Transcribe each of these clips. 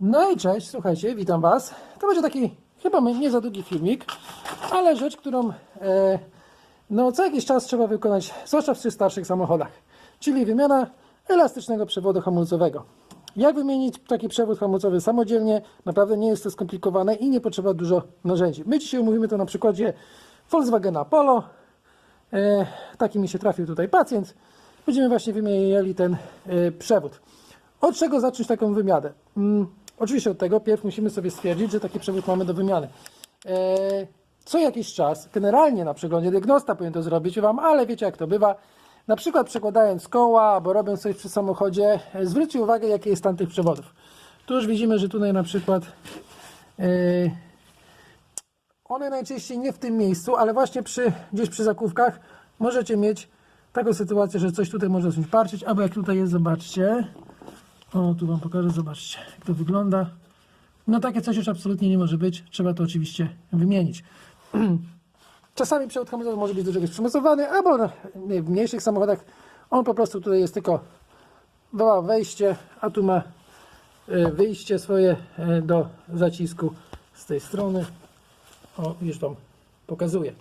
No i cześć, słuchajcie, witam Was. To będzie taki chyba nie za długi filmik, ale rzecz, którą e, no, co jakiś czas trzeba wykonać, zwłaszcza przy starszych samochodach, czyli wymiana elastycznego przewodu hamulcowego. Jak wymienić taki przewód hamulcowy samodzielnie? Naprawdę nie jest to skomplikowane i nie potrzeba dużo narzędzi. My dzisiaj omówimy to na przykładzie Volkswagena Polo. E, taki mi się trafił tutaj pacjent. Będziemy właśnie wymieniali ten e, przewód. Od czego zacząć taką wymianę? Mm, oczywiście od tego, pierw musimy sobie stwierdzić, że taki przewód mamy do wymiany. E, co jakiś czas, generalnie na przeglądzie diagnosta powinien to zrobić Wam, ale wiecie jak to bywa. Na przykład przekładając koła albo robiąc coś przy samochodzie, e, zwróćcie uwagę jaki jest stan tych przewodów. Tu już widzimy, że tutaj na przykład e, one najczęściej nie w tym miejscu, ale właśnie przy, gdzieś przy zakówkach możecie mieć taką sytuację, że coś tutaj może zacząć parczyć, albo jak tutaj jest, zobaczcie. O, tu Wam pokażę, zobaczcie, jak to wygląda. No takie coś już absolutnie nie może być, trzeba to oczywiście wymienić. Czasami przewód hamulcowy może być do czegoś przymocowany, albo w mniejszych samochodach on po prostu tutaj jest tylko ma wejście, a tu ma e, wyjście swoje e, do zacisku z tej strony. O, już Wam pokazuję.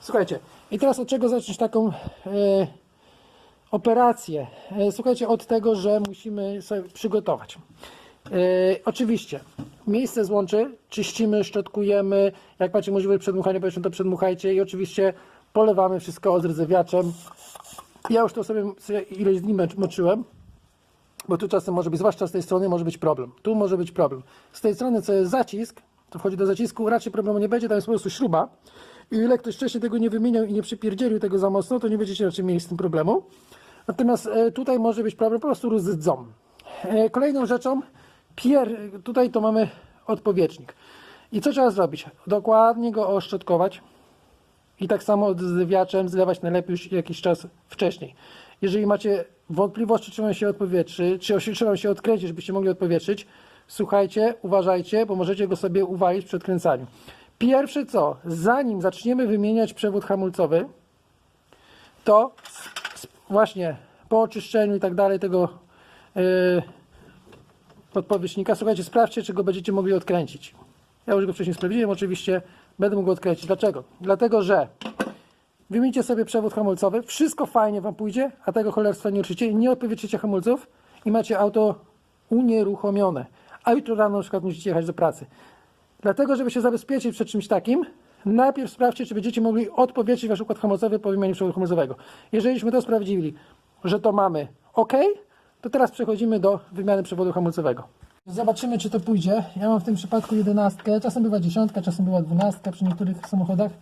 Słuchajcie, i teraz od czego zacząć taką e, operację? E, słuchajcie, od tego, że musimy sobie przygotować. E, oczywiście, miejsce złączy, czyścimy, szczotkujemy. Jak macie możliwość przedmuchania powietrzem, to przedmuchajcie i oczywiście polewamy wszystko odrdzewiaczem. Ja już to sobie, sobie ileś dni moczyłem, bo tu czasem może być, zwłaszcza z tej strony, może być problem. Tu może być problem. Z tej strony, co jest zacisk, to wchodzi do zacisku, raczej problemu nie będzie, tam jest po prostu śruba. I ile ktoś wcześniej tego nie wymieniał i nie przypierdzielił tego za mocno, to nie będziecie raczej mieli z tym problemu. Natomiast e, tutaj może być problem, po prostu rdząb. E, kolejną rzeczą, pier, tutaj to mamy odpowietrznik. I co trzeba zrobić? Dokładnie go oszczotkować. I tak samo zlewiaczem zlewać najlepiej już jakiś czas wcześniej. Jeżeli macie wątpliwości, czy on się odpowietrzy, czy czy on się odkręci, żebyście mogli odpowietrzyć, słuchajcie, uważajcie, bo możecie go sobie uwalić przy odkręcaniu. Pierwsze co, zanim zaczniemy wymieniać przewód hamulcowy, to właśnie po oczyszczeniu i tak dalej tego yy, słuchajcie, sprawdźcie, czy go będziecie mogli odkręcić. Ja już go wcześniej sprawdziłem, oczywiście będę mógł go odkręcić. Dlaczego? Dlatego, że wymienicie sobie przewód hamulcowy, wszystko fajnie Wam pójdzie, a tego cholerstwa nie ruszycie, nie odpowietrzycie hamulców i macie auto unieruchomione. A jutro rano na przykład musicie jechać do pracy. Dlatego, żeby się zabezpieczyć przed czymś takim, najpierw sprawdźcie, czy będziecie mogli odpowietrzyć Wasz układ hamulcowy po wymianie przewodu hamulcowego. Jeżeliśmy to sprawdzili, że to mamy OK, to teraz przechodzimy do wymiany przewodu hamulcowego. Zobaczymy, czy to pójdzie. Ja mam w tym przypadku jedenastkę, czasem bywa dziesiątka, czasem bywa dwunastka przy niektórych samochodach.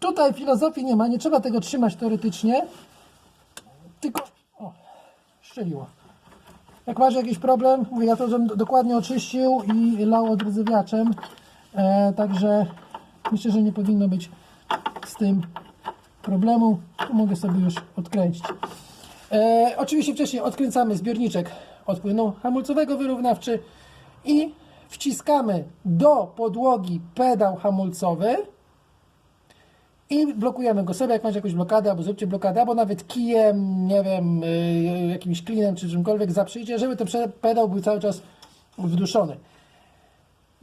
Tutaj filozofii nie ma, nie trzeba tego trzymać teoretycznie, tylko... O, szczeliło. Jak masz jakiś problem, mówię, ja to dokładnie oczyścił i lał odrdzewiaczem, e, także myślę, że nie powinno być z tym problemu. Mogę sobie już odkręcić. E, oczywiście wcześniej odkręcamy zbiorniczek od płynu hamulcowego wyrównawczy i wciskamy do podłogi pedał hamulcowy i blokujemy go sobie, jak macie jakąś blokadę, albo zróbcie blokadę, albo nawet kijem, nie wiem, y, jakimś klinem czy czymkolwiek zaprzyjcie, żeby ten pedał był cały czas wduszony.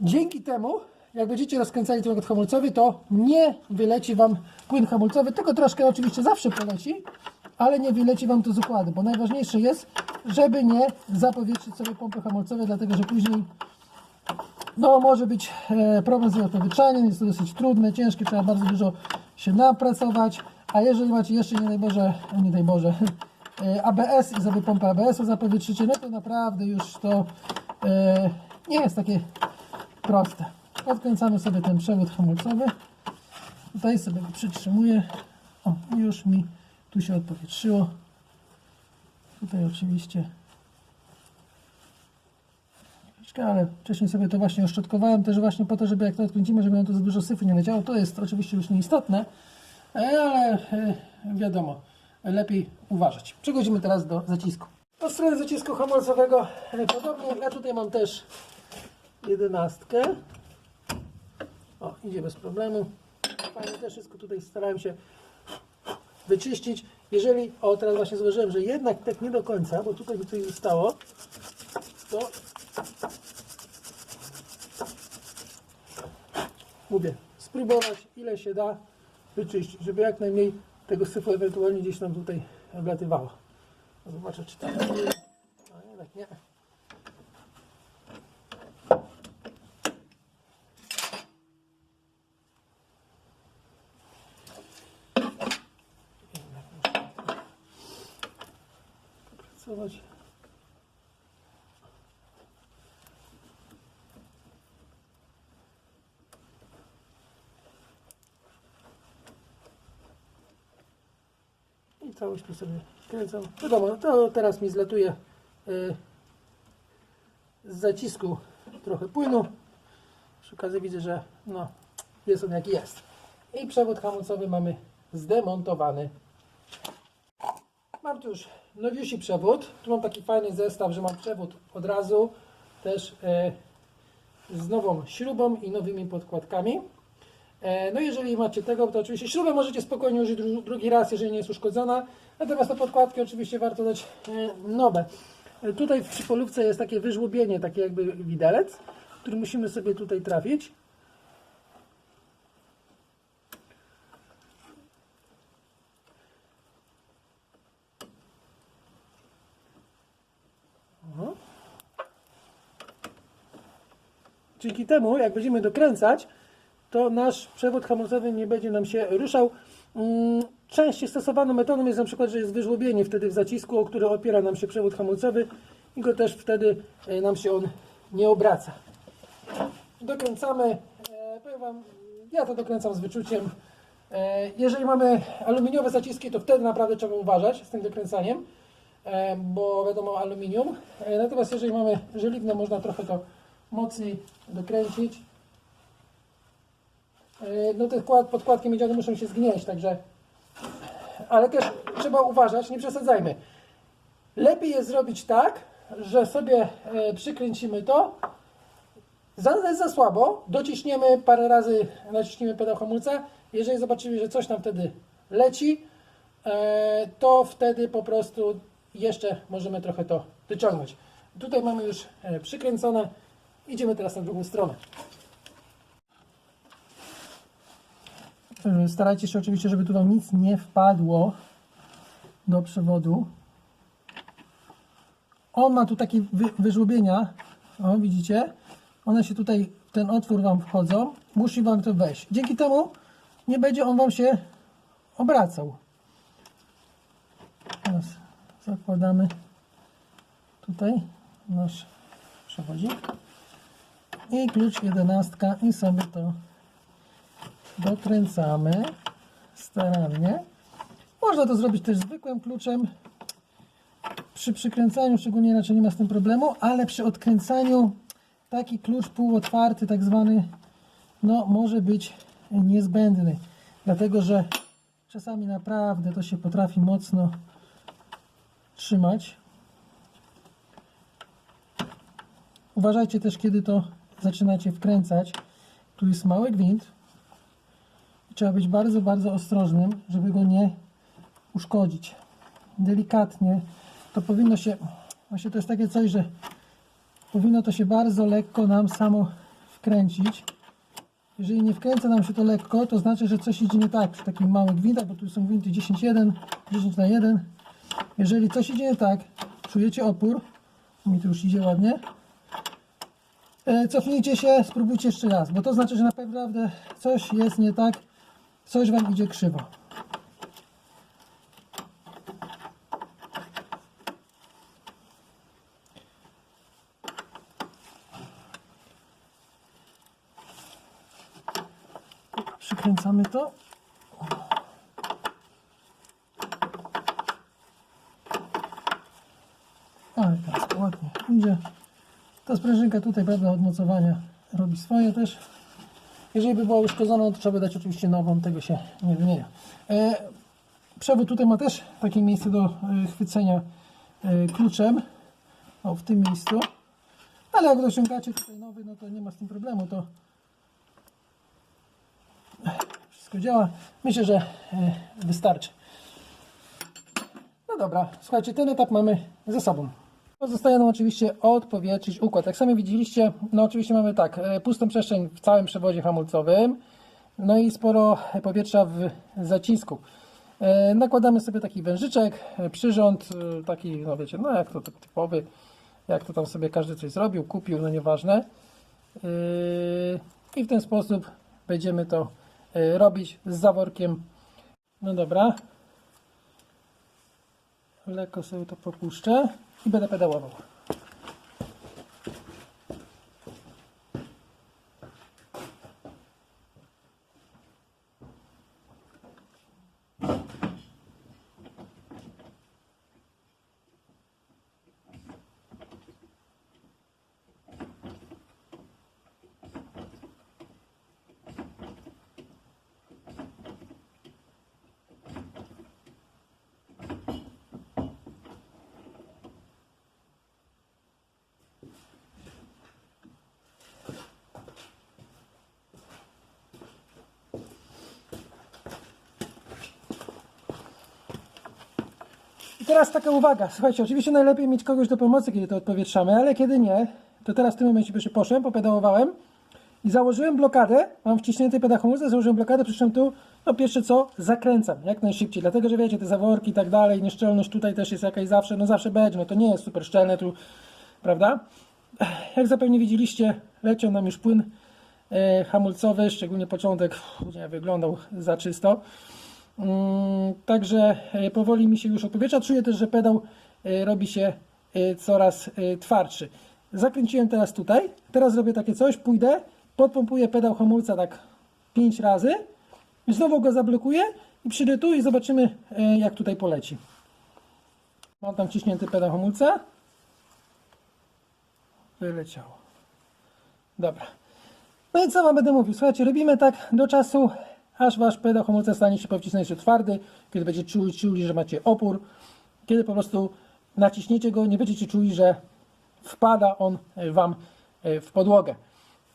Dzięki temu, jak będziecie rozkręcali ten układ hamulcowy, to nie wyleci Wam płyn hamulcowy, tylko troszkę oczywiście zawsze poleci, ale nie wyleci Wam to z układu, bo najważniejsze jest, żeby nie zapowietrzyć sobie pompy hamulcowej, dlatego że później no, może być e, problem z jej odpowietrzaniem, jest to dosyć trudne, ciężkie, trzeba bardzo dużo się napracować, a jeżeli macie jeszcze, nie daj Boże, nie daj Boże, ABS i sobie pompę ABS-u zapowietrzycie, no to naprawdę już to e, nie jest takie proste. Odkręcamy sobie ten przewód hamulcowy, tutaj sobie go przytrzymuję, o, już mi tu się odpowietrzyło, tutaj oczywiście ale wcześniej sobie to właśnie oszczotkowałem też właśnie po to, żeby jak to odkręcimy, żeby nam to za dużo syfu nie leciało. To jest oczywiście już nieistotne, e, ale e, wiadomo, lepiej uważać. Przechodzimy teraz do zacisku. Od strony zacisku hamulcowego e, podobnie, ja tutaj mam też jedenastkę. O, idzie bez problemu. Fajnie też wszystko tutaj starałem się wyczyścić. Jeżeli, o teraz właśnie zauważyłem, że jednak tak nie do końca, bo tutaj mi coś zostało, to Mówię, spróbować ile się da wyczyścić, żeby jak najmniej tego syfu ewentualnie gdzieś tam tutaj wlatywało. Zobaczę czy tak. No nie. Pracować. I całość tu sobie kręcam. Wiadomo, to teraz mi zlatuje y, z zacisku trochę płynu. Przy okazji widzę, że no, jest on jaki jest. I przewód hamulcowy mamy zdemontowany. Mam tu już nowiusi przewód. Tu mam taki fajny zestaw, że mam przewód od razu też e, z nową śrubą i nowymi podkładkami. E, no jeżeli macie tego, to oczywiście śrubę możecie spokojnie użyć dru drugi raz, jeżeli nie jest uszkodzona. Natomiast te podkładki oczywiście warto dać e, nowe. Tutaj przy polówce jest takie wyżłobienie, takie jakby widelec, który musimy sobie tutaj trafić. Dzięki temu, jak będziemy dokręcać, to nasz przewód hamulcowy nie będzie nam się ruszał. Mm, Częściej stosowaną metodą jest na przykład, że jest wyżłobienie wtedy w zacisku, o który opiera nam się przewód hamulcowy i go też wtedy e, nam się on nie obraca. Dokręcamy, e, powiem Wam, ja to dokręcam z wyczuciem. E, Jeżeli mamy aluminiowe zaciski, to wtedy naprawdę trzeba uważać z tym dokręcaniem, bo wiadomo aluminium. Natomiast jeżeli mamy żeliwne, można trochę to mocniej dokręcić. E, No te podkładki miedziane muszą się zgnieść, także ale też trzeba uważać, nie przesadzajmy. Lepiej jest zrobić tak, że sobie e, przykręcimy to, za, za słabo, dociśniemy parę razy, naciśniemy pedał hamulca. Jeżeli zobaczymy, że coś nam wtedy leci, e, to wtedy po prostu jeszcze możemy trochę to wyciągnąć. Tutaj mamy już przykręcone. Idziemy teraz na drugą stronę. E, Starajcie się oczywiście, żeby tu Wam nic nie wpadło do przewodu. On ma tu takie wy, wyżłobienia. O, widzicie? One się tutaj, ten otwór Wam wchodzą. Musi Wam to wejść. Dzięki temu nie będzie on Wam się obracał. Teraz zakładamy tutaj nasz przewodzik i klucz 11 i sobie to dokręcamy starannie. Można to zrobić też zwykłym kluczem. Przy przykręcaniu szczególnie raczej nie ma z tym problemu, ale przy odkręcaniu taki klucz półotwarty, tak zwany, no może być niezbędny, dlatego że czasami naprawdę to się potrafi mocno trzymać. Uważajcie też, kiedy to zaczynacie wkręcać. Tu jest mały gwint. Trzeba być bardzo, bardzo ostrożnym, żeby go nie uszkodzić. Delikatnie. To powinno się, właśnie to jest takie coś, że powinno to się bardzo lekko nam samo wkręcić. Jeżeli nie wkręca nam się to lekko, to znaczy, że coś idzie nie tak przy takim małym gwintach, bo tu są gwinty 10-1, 10 na 1. Jeżeli coś idzie nie tak, czujecie opór, mi to już idzie ładnie, E, cofnijcie się, spróbujcie jeszcze raz, bo to znaczy, że naprawdę coś jest nie tak, coś Wam idzie krzywo. Przykręcamy to. Ale teraz ładnie idzie. Ta sprężynka tutaj, prawda, od mocowania robi swoje też. Jeżeli by była uszkodzona, to trzeba dać oczywiście nową, tego się nie wymienia. E, przewód tutaj ma też takie miejsce do e, chwycenia e, kluczem. O, w tym miejscu. Ale jak dosiągacie tutaj nowy, no to nie ma z tym problemu. To wszystko działa. Myślę, że wystarczy. No dobra, słuchajcie, ten etap mamy ze sobą. Pozostaje nam oczywiście odpowietrzyć układ. Jak sami widzieliście, no oczywiście mamy tak, e, pustą przestrzeń w całym przewodzie hamulcowym, no i sporo powietrza w zacisku. E, Nakładamy sobie taki wężyczek, e, przyrząd, taki, no wiecie, no jak to typ- typowy, jak to tam sobie każdy coś zrobił, kupił, no nieważne. I w ten sposób będziemy to robić z zaworkiem. No dobra. Lekko sobie to popuszczę i będę pedałował. Teraz taka uwaga, słuchajcie, oczywiście najlepiej mieć kogoś do pomocy, kiedy to odpowietrzamy, ale kiedy nie, to teraz w tym momencie pierwszy poszłem, popedałowałem i założyłem blokadę, mam wciśnięty pedał hamulca, założyłem blokadę, przyszedłem tu, no pierwsze co, zakręcam jak najszybciej, dlatego, że wiecie, te zaworki i tak dalej, nieszczelność tutaj też jest jakaś zawsze, no zawsze będzie, no to nie jest super szczelne tu, prawda? Jak zapewne widzieliście, leciał nam już płyn e, hamulcowy, szczególnie początek, nie wyglądał za czysto. Mm, Także e, powoli mi się już odpowietrza. Czuję też, że pedał e, robi się e, coraz twardszy. Zakręciłem teraz tutaj. Teraz zrobię takie coś. Pójdę, podpompuję pedał hamulca tak 5 razy. Znowu go zablokuję i przyjdę tu i zobaczymy jak tutaj poleci. Mam tam wciśnięty pedał hamulca. Wyleciało. Dobra. No i co wam będę mówił? Słuchajcie, robimy tak do czasu, aż wasz pedał hamulca stanie się powcisnąć twardy, kiedy będziecie czuli, czuli, że macie opór, kiedy po prostu naciśniecie go, nie będziecie czuli, że wpada on e, wam e, w podłogę.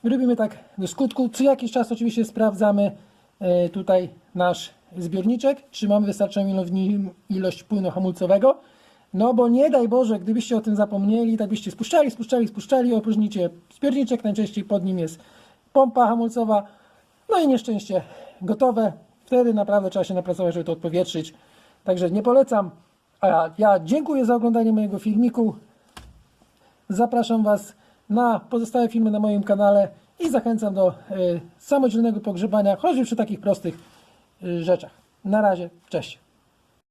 Robimy tak do skutku. Co jakiś czas oczywiście sprawdzamy e, tutaj nasz zbiorniczek, czy mamy wystarczającą ilość płynu hamulcowego. No bo nie daj Boże, gdybyście o tym zapomnieli, tak byście spuszczali, spuszczali, spuszczali, opróżnicie zbiorniczek, najczęściej pod nim jest pompa hamulcowa, no i nieszczęście gotowe. Wtedy naprawdę trzeba się napracować, żeby to odpowietrzyć. Także nie polecam. A ja, dziękuję za oglądanie mojego filmiku. Zapraszam Was na pozostałe filmy na moim kanale i zachęcam do y, samodzielnego pogrzebania, choćby przy takich prostych y, rzeczach. Na razie, cześć.